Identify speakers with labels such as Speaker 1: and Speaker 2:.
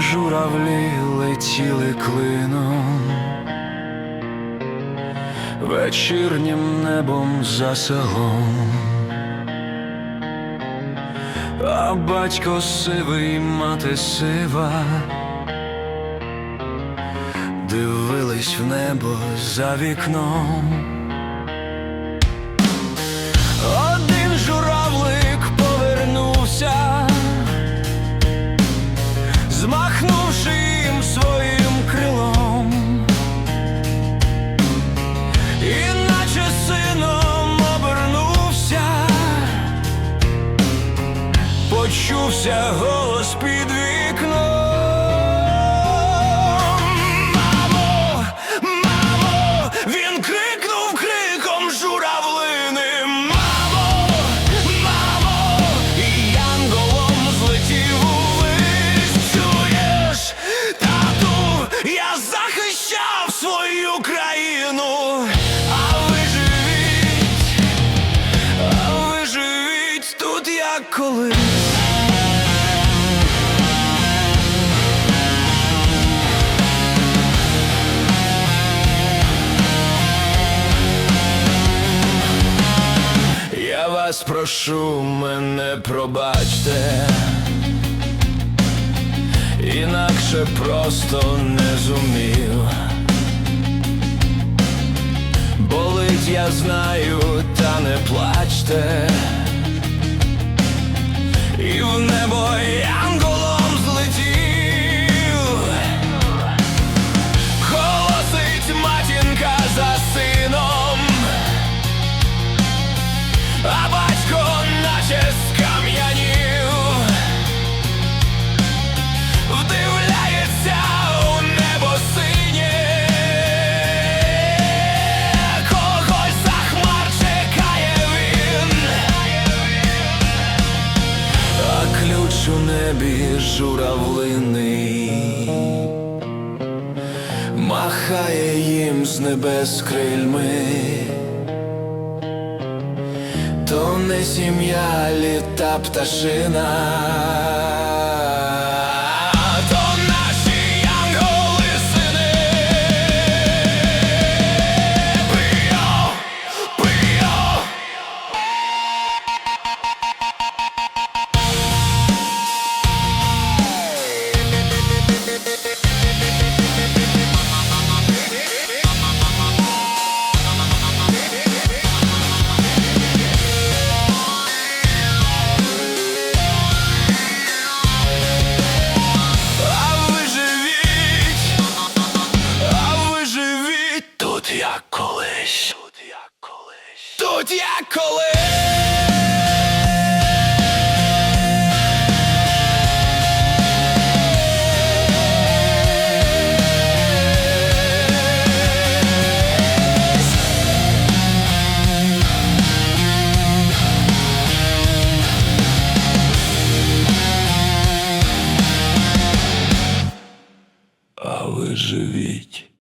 Speaker 1: журавлі летіли клином, вечірнім небом за селом, а батько сивий, мати сива, дивились в небо за вікном. Почувся голос під вікном. Мамо, мамо, він крикнув криком журавлиним. Мамо, мамо, і янголом злетів увись. Чуєш, тату, я захищав свою країну. А ви живіть тут, як колись. Вас прошу, мене пробачте, інакше просто не зумів. Болить, я знаю, та не плачте. Небі журавлиний Махає їм з небес крильми то не сім'я, літа пташина. колись. Тут я колись. Тут я колись. А ви живіть.